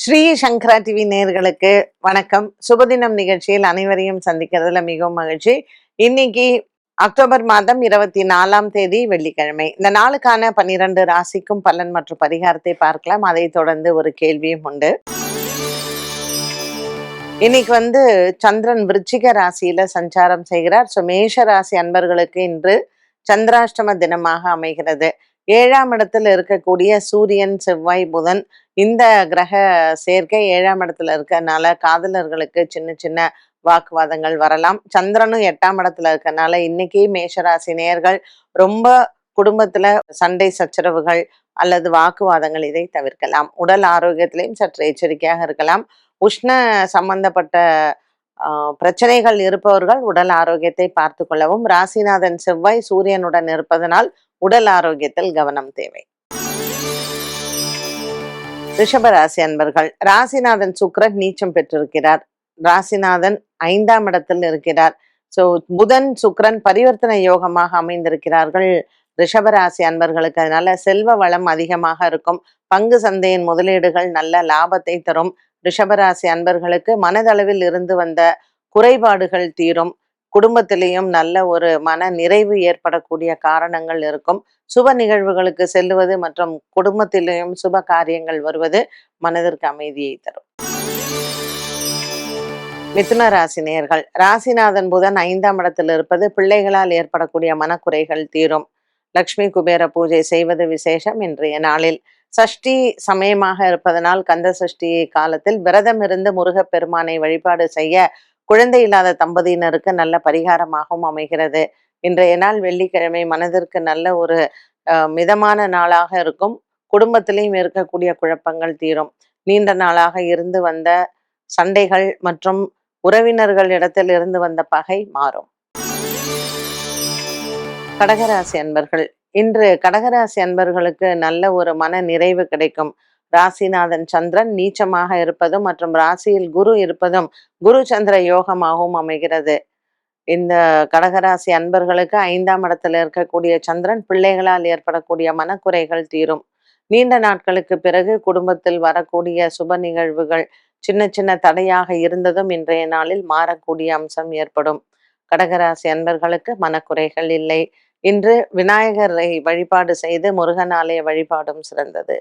ஸ்ரீ சங்கரா TV நேர்களுக்கு வணக்கம். சுபதினம் நிகழ்ச்சியில் அனைவரையும் சந்திக்கிறதுல மிகவும் மகிழ்ச்சி. இன்னைக்கு அக்டோபர் மாதம் இருபத்தி நாலாம் தேதி வெள்ளிக்கிழமை. இந்த நாளுக்கான பன்னிரண்டு ராசிக்கும் பலன் மற்றும் பரிகாரத்தை பார்க்கலாம். அதை தொடர்ந்து ஒரு கேள்வியும் உண்டு. இன்னைக்கு வந்து சந்திரன் விருச்சிக ராசியில சஞ்சாரம் செய்கிறார். ஸோ மேஷ ராசி அன்பர்களுக்கு இன்று சந்திராஷ்டம தினமாக அமைகிறது. ஏழாம் இடத்துல இருக்கக்கூடிய சூரியன் செவ்வாய் புதன் இந்த கிரக சேர்க்கை ஏழாம் இடத்துல இருக்கறனால காதலர்களுக்கு சின்ன சின்ன வாக்குவாதங்கள் வரலாம். சந்திரனும் எட்டாம் இடத்துல இருக்கறனால இன்னைக்கு மேஷராசி நேர்கள் ரொம்ப குடும்பத்துல சண்டை சச்சரவுகள் அல்லது வாக்குவாதங்கள் இதை தவிர்க்கலாம். உடல் ஆரோக்கியத்திலையும் சற்று எச்சரிக்கையாக இருக்கலாம். உஷ்ண சம்பந்தப்பட்ட பிரச்சனைகள் இருப்பவர்கள் உடல் ஆரோக்கியத்தை பார்த்து கொள்ளவும். ராசிநாதன் செவ்வாய் சூரியனுடன் இருப்பதனால் உடல் ஆரோக்கியத்தில் கவனம் தேவை. ரிஷபராசி அன்பர்கள் ராசிநாதன் சுக்ரன் நீச்சம் பெற்றிருக்கிறார். ராசிநாதன் ஐந்தாம் இடத்தில் இருக்கிறார். ஸோ புதன் சுக்ரன் பரிவர்த்தனை யோகமாக அமைந்திருக்கிறார்கள். ரிஷபராசி அன்பர்களுக்கு அதனால செல்வ வளம் அதிகமாக இருக்கும். பங்கு சந்தையின் முதலீடுகள் நல்ல லாபத்தை தரும். ரிஷபராசி அன்பர்களுக்கு மனதளவில் இருந்து வந்த குறைபாடுகள் தீரும். குடும்பத்திலேயும் நல்ல ஒரு மன நிறைவு ஏற்படக்கூடிய காரணங்கள் இருக்கும். சுப நிகழ்வுகளுக்கு செல்லுவது மற்றும் குடும்பத்திலையும் சுப காரியங்கள் வருவது மனதிற்கு அமைதியை தரும். மிதுன ராசி நேர்கள். ராசிநாதன் புதன் ஐந்தாம் இடத்தில் இருப்பது பிள்ளைகளால் ஏற்படக்கூடிய மனக்குறைகள் தீரும். லக்ஷ்மி குபேர பூஜை செய்வது விசேஷம் இன்றைய நாளில். சஷ்டி சமயமாக இருப்பதனால் கந்த சஷ்டி காலத்தில் விரதம் இருந்து முருகப்பெருமானை வழிபாடு செய்ய குழந்தை இல்லாத தம்பதியினருக்கு நல்ல பரிகாரமாகவும் அமைகிறது. இன்றைய நாள் வெள்ளிக்கிழமை மனதிற்கு நல்ல ஒரு மிதமான நாளாக இருக்கும். குடும்பத்திலையும் இருக்கக்கூடிய குழப்பங்கள் தீரும். நீண்ட நாளாக இருந்து வந்த சண்டைகள் மற்றும் உறவினர்கள் இடத்தில் இருந்து வந்த பகை மாறும். கடகராசி அன்பர்கள் இன்று கடகராசி அன்பர்களுக்கு நல்ல ஒரு மன நிறைவு கிடைக்கும். ராசிநாதன் சந்திரன் நீச்சமாக இருப்பதும் மற்றும் ராசியில் குரு இருப்பதும் குரு சந்திர யோகமாகவும் அமைகிறது. இந்த கடகராசி அன்பர்களுக்கு ஐந்தாம் இடத்துல இருக்கக்கூடிய சந்திரன் பிள்ளைகளால் ஏற்படக்கூடிய மனக்குறைகள் தீரும். நீண்ட நாட்களுக்கு பிறகு குடும்பத்தில் வரக்கூடிய சுப நிகழ்வுகள் சின்ன சின்ன தடையாக இருந்ததும் இன்றைய நாளில் மாறக்கூடிய அம்சம் ஏற்படும். கடகராசி அன்பர்களுக்கு மனக்குறைகள் இல்லை. இன்று விநாயகரை வழிபாடு செய்து முருகன் ஆலய வழிபாடும் சிறந்தது.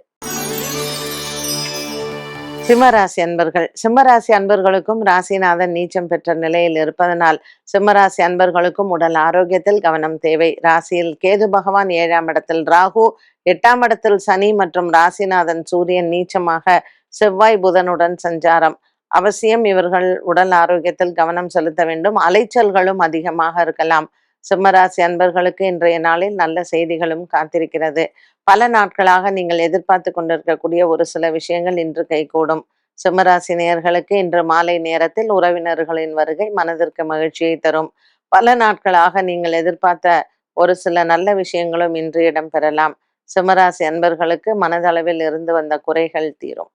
சிம்மராசி அன்பர்கள். சிம்மராசி அன்பர்களுக்கும் ராசிநாதன் நீச்சம் பெற்ற நிலையில் இருப்பதனால் சிம்மராசி அன்பர்களுக்கும் உடல் ஆரோக்கியத்தில் கவனம் தேவை. ராசியில் கேது பகவான் ஏழாம் இடத்தில் ராகு எட்டாம் இடத்தில் சனி மற்றும் ராசிநாதன் சூரியன் நீச்சமாக செவ்வாய் புதனுடன் சஞ்சாரம். அவசியம் இவர்கள் உடல் ஆரோக்கியத்தில் கவனம் செலுத்த வேண்டும். அலைச்சல்களும் அதிகமாக இருக்கலாம். சிம்மராசி அன்பர்களுக்கு இன்றைய நாளில் நல்ல செய்திகளும் காத்திருக்கிறது. பல நாட்களாக நீங்கள் எதிர்பார்த்து கொண்டிருக்கக்கூடிய ஒரு சில விஷயங்கள் இன்று கைகூடும். சிம்மராசி நேயர்களுக்கு இன்று மாலை நேரத்தில் உறவினர்களின் வருகை மனதிற்கு மகிழ்ச்சியை தரும். பல நாட்களாக நீங்கள் எதிர்பார்த்த ஒரு சில நல்ல விஷயங்களும் இன்று இடம்பெறலாம். சிம்மராசி அன்பர்களுக்கு மனதளவில் இருந்து வந்த குறைகள் தீரும்.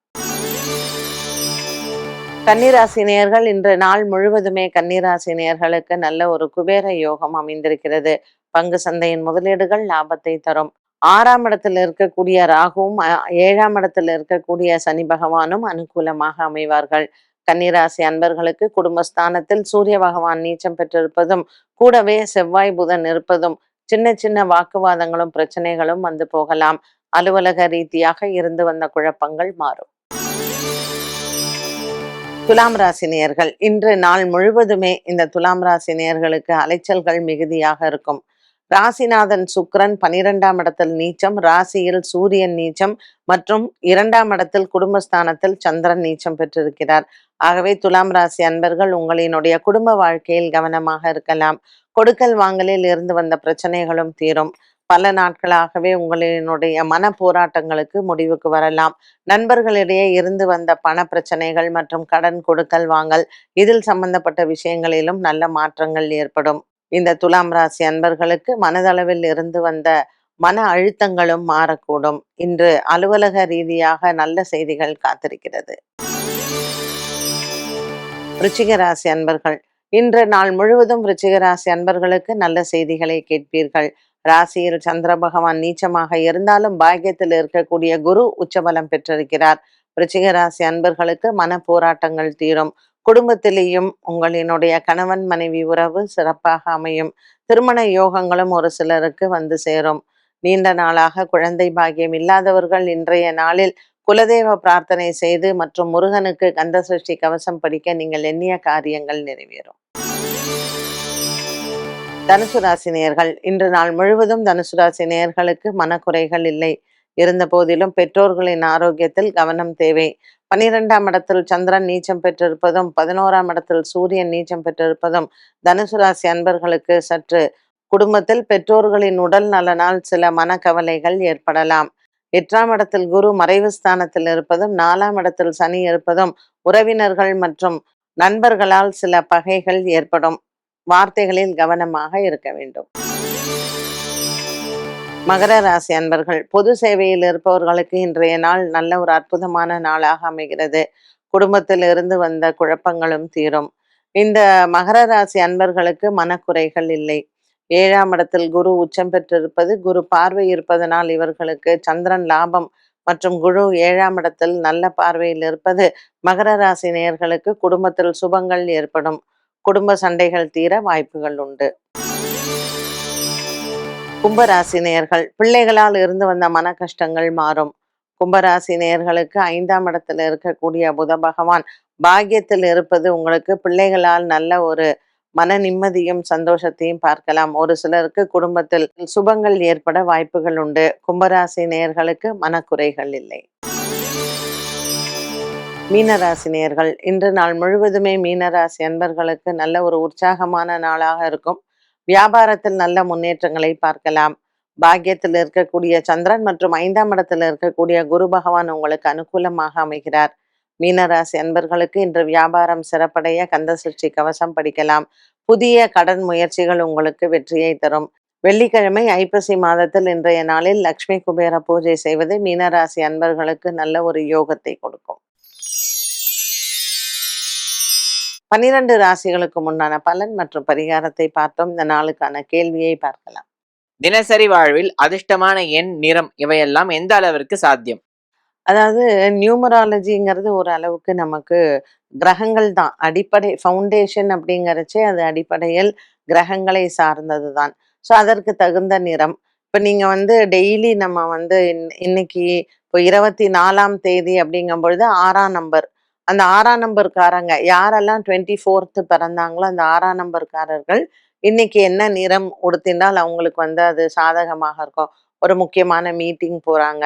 கன்னிராசி நேர்கள் இன்று நாள் முழுவதுமே கன்னிராசி நேர்களுக்கு நல்ல ஒரு குபேர யோகம் அமைந்திருக்கிறது. பங்கு சந்தையின் முதலீடுகள் லாபத்தை தரும். ஆறாம் இடத்தில் இருக்கக்கூடிய ராகுவும் ஏழாம் இடத்தில் இருக்கக்கூடிய சனி பகவானும் அனுகூலமாக அமைவார்கள். கன்னிராசி அன்பர்களுக்கு குடும்பஸ்தானத்தில் சூரிய பகவான் நீச்சம் பெற்றிருப்பதும் கூடவே செவ்வாய் புதன் இருப்பதும் சின்ன சின்ன வாக்குவாதங்களும் பிரச்சனைகளும் வந்து போகலாம். அலுவலக ரீதியாக இருந்து வந்த குழப்பங்கள் மாறும். துலாம் ராசி நேர்கள் இன்று நாள் முழுவதுமே இந்த துலாம் ராசி நேர்களுக்கு அலைச்சல்கள் மிகுதியாக இருக்கும். ராசிநாதன் சுக்கிரன் பனிரெண்டாம் இடத்தில் நீச்சம் ராசியில் சூரியன் நீச்சம் மற்றும் இரண்டாம் இடத்தில் குடும்பஸ்தானத்தில் சந்திரன் நீச்சம் பெற்றிருக்கிறார். ஆகவே துலாம் ராசி அன்பர்கள் உங்களினுடைய குடும்ப வாழ்க்கையில் கவனமாக இருக்கலாம். கொடுக்கல் வாங்கலில் இருந்து வந்த பிரச்சனைகளும் தீரும். பல நாட்களாகவே உங்களினுடைய மன போராட்டங்களுக்கு முடிவுக்கு வரலாம். நண்பர்களிடையே இருந்து வந்த பண பிரச்சனைகள் மற்றும் கடன் கொடுக்கல் வாங்கல் இதில் சம்பந்தப்பட்ட விஷயங்களிலும் நல்ல மாற்றங்கள் ஏற்படும். இந்த துலாம் ராசி அன்பர்களுக்கு மனதளவில் இருந்து வந்த மன அழுத்தங்களும் மாறக்கூடும். இன்று அலுவலக ரீதியாக நல்ல செய்திகள் காத்திருக்கிறது. விருச்சிக ராசி அன்பர்கள் இன்று நாள் முழுவதும் விருச்சிக ராசி அன்பர்களுக்கு நல்ல செய்திகளை கேட்பீர்கள். ராசியில் சந்திர பகவான் நீச்சமாக இருந்தாலும் பாக்கியத்தில் இருக்கக்கூடிய குரு உச்சபலம் பெற்றிருக்கிறார். விருச்சிக ராசி அன்பர்களுக்கு மன போராட்டங்கள் தீரும். குடும்பத்திலேயும் உங்களினுடைய கணவன் மனைவி உறவு சிறப்பாக அமையும். திருமண யோகங்களும் ஒரு சிலருக்கு வந்து சேரும். நீண்ட நாளாக குழந்தை பாக்கியம் இல்லாதவர்கள் இன்றைய நாளில் குலதெய்வ பிரார்த்தனை செய்து மற்றும் முருகனுக்கு கந்த சஷ்டி கவசம் படிக்க நீங்கள் எண்ணிய காரியங்கள் நிறைவேறும். தனுசு ராசி நேயர்கள் இன்று நாள் முழுவதும் தனுசு ராசி நேயர்களுக்கு மனக்குறைகள் இல்லை. இருந்த போதிலும் பெற்றோர்களின் ஆரோக்கியத்தில் கவனம் தேவை. பனிரெண்டாம் இடத்தில் சந்திரன் நீச்சம் பெற்றிருப்பதும் பதினோராம் இடத்தில் சூரியன் நீச்சம் பெற்றிருப்பதும் தனுசு ராசி அன்பர்களுக்கு சற்று குடும்பத்தில் பெற்றோர்களின் உடல் நலனால் சில மனக்கவலைகள் ஏற்படலாம். எட்டாம் இடத்தில் குரு மறைவு ஸ்தானத்தில் இருப்பதும் நாலாம் இடத்தில் சனி இருப்பதும் உறவினர்கள் மற்றும் நண்பர்களால் சில பகைகள் ஏற்படும். வார்த்தைகளில் கவனமாக இருக்க வேண்டும். மகர ராசி அன்பர்கள் பொது சேவையில் இருப்பவர்களுக்கு இன்றைய நாள் நல்ல ஒரு அற்புதமான நாளாக அமைகிறது. குடும்பத்தில் இருந்து வந்த குழப்பங்களும் தீரும். இந்த மகர ராசி அன்பர்களுக்கு மனக்குறைகள் இல்லை. ஏழாம் இடத்தில் குரு உச்சம் பெற்றிருப்பது குரு பார்வை இருப்பதனால் இவர்களுக்கு சந்திரன் லாபம் மற்றும் குரு ஏழாம் இடத்தில் நல்ல பார்வையில் இருப்பது மகர ராசி நேயர்களுக்கு குடும்பத்தில் சுபங்கள் ஏற்படும். குடும்ப சண்டைகள் தீர வாய்ப்புகள் உண்டு. கும்பராசி நேயர்கள் பிள்ளைகளால் இருந்து வந்த மன கஷ்டங்கள் மாறும். கும்பராசி நேயர்களுக்கு ஐந்தாம் இடத்துல இருக்கக்கூடிய புத பகவான் பாக்கியத்தில் இருப்பது உங்களுக்கு பிள்ளைகளால் நல்ல ஒரு மன நிம்மதியும் சந்தோஷத்தையும் பார்க்கலாம். ஒரு சிலருக்கு குடும்பத்தில் சுபங்கள் ஏற்பட வாய்ப்புகள் உண்டு. கும்பராசி நேயர்களுக்கு மனக்குறைகள் இல்லை. மீனராசி நேர்கள் இன்று நாள் முழுவதுமே மீனராசி அன்பர்களுக்கு நல்ல ஒரு உற்சாகமான நாளாக இருக்கும். வியாபாரத்தில் நல்ல முன்னேற்றங்களை பார்க்கலாம். பாக்கியத்தில் இருக்கக்கூடிய சந்திரன் மற்றும் ஐந்தாம் இடத்தில் இருக்கக்கூடிய குரு பகவான் உங்களுக்கு அனுகூலமாக அமைகிறார். மீனராசி அன்பர்களுக்கு இன்று வியாபாரம் சிறப்படைய கந்த சஷ்டி கவசம் படிக்கலாம். புதிய கடன் முயற்சிகள் உங்களுக்கு வெற்றியை தரும். வெள்ளிக்கிழமை ஐப்பசி மாதத்தில் இன்றைய நாளில் லக்ஷ்மி குபேர பூஜை செய்வது மீனராசி அன்பர்களுக்கு நல்ல ஒரு யோகத்தை கொடுக்கும். பனிரெண்டு ராசிகளுக்கு முன்னான பலன் மற்றும் பரிகாரத்தை பார்த்தோம். இந்த நாளுக்கான கேள்வியை பார்க்கலாம். தினசரி வாழ்வில் அதிர்ஷ்டமான எண் நிறம் இவையெல்லாம் எந்த அளவிற்கு சாத்தியம்? அதாவது நியூமராலஜிங்கிறது ஒரு அளவுக்கு நமக்கு கிரகங்கள் தான். அடிப்படை ஃபவுண்டேஷன் அப்படிங்கிறச்சே அது அடிப்படையில் கிரகங்களை சார்ந்தது தான். ஸோ அதற்கு தகுந்த நிறம். இப்போ நீங்கள் வந்து டெய்லி நம்ம வந்து இன்- இன்னைக்கு இப்போ இருபத்தி நாலாம் தேதி அப்படிங்கும் பொழுது ஆறாம் நம்பர். அந்த ஆறாம் நம்பர்காரங்க யாரெல்லாம் டுவெண்ட்டி ஃபோர்த்து பிறந்தாங்களோ அந்த ஆறாம் நம்பர்காரர்கள் இன்னைக்கு என்ன நிறம் உடுத்தினால் அவங்களுக்கு வந்து அது சாதகமாக இருக்கும். ஒரு முக்கியமான மீட்டிங் போகிறாங்க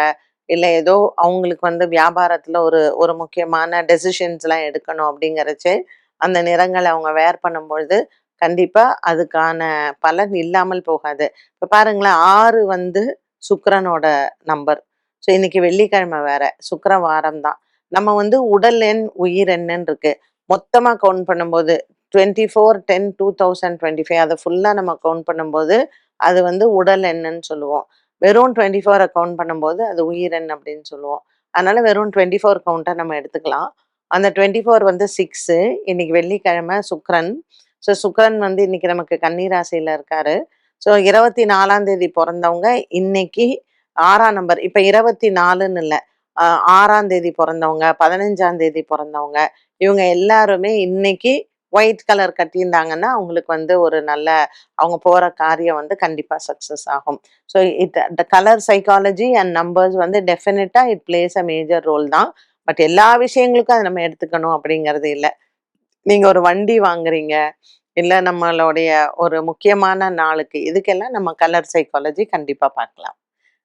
இல்லை ஏதோ அவங்களுக்கு வந்து வியாபாரத்தில் ஒரு ஒரு முக்கியமான டெசிஷன்ஸ்லாம் எடுக்கணும் அப்படிங்கிறச்சு அந்த நிறங்களை அவங்க வேர் பண்ணும்பொழுது கண்டிப்பாக அதுக்கான பலன் இல்லாமல் போகாது. இப்போ பாருங்களேன் ஆறு வந்து சுக்கரனோட நம்பர் ஸோ இன்னைக்கு வெள்ளிக்கிழமை வேற சுக்கர வாரம் தான் நம்ம வந்து உடல் எண் உயிர் என்னன்னு இருக்கு. மொத்தமா கவுண்ட் பண்ணும்போது twenty four ten two thousand twenty five அதை ஃபுல்லாக நம்ம கவுண்ட் பண்ணும்போது அது வந்து உடல் என்னன்னு சொல்லுவோம். வெறும் டுவெண்ட்டி ஃபோரை கவுண்ட் பண்ணும்போது அது உயிர் எண் அப்படின்னு சொல்லுவோம். அதனால வெறும் டுவெண்ட்டி ஃபோர் கவுண்ட்டை நம்ம எடுத்துக்கலாம். அந்த டுவெண்ட்டி ஃபோர் வந்து சிக்ஸு இன்னைக்கு வெள்ளிக்கிழமை சுக்ரன் ஸோ சுக்ரன் வந்து இன்னைக்கு நமக்கு கன்னிராசியில் இருக்காரு. ஸோ இருபத்தி நாலாம் தேதி பிறந்தவங்க இன்னைக்கு ஆறாம் நம்பர் இப்போ இருபத்தி நாலுன்னு இல்லை. ஆறாம் தேதி பிறந்தவங்க பதினஞ்சாம் தேதி பிறந்தவங்க இவங்க எல்லாருமே இன்னைக்கு ஒயிட் கலர் கட்டியிருந்தாங்கன்னா அவங்களுக்கு வந்து ஒரு நல்ல அவங்க போற காரியம் வந்து கண்டிப்பா சக்சஸ் ஆகும். So it the colour psychology and numbers வந்து definitely it plays a major role தான். பட் எல்லா விஷயங்களுக்கும் அதை நம்ம எடுத்துக்கணும் அப்படிங்கிறது இல்லை. நீங்க ஒரு வண்டி வாங்குறீங்க இல்லை நம்மளுடைய ஒரு முக்கியமான நாளுக்கு இதுக்கெல்லாம் நம்ம கலர் சைக்காலஜி கண்டிப்பா பார்க்கலாம்.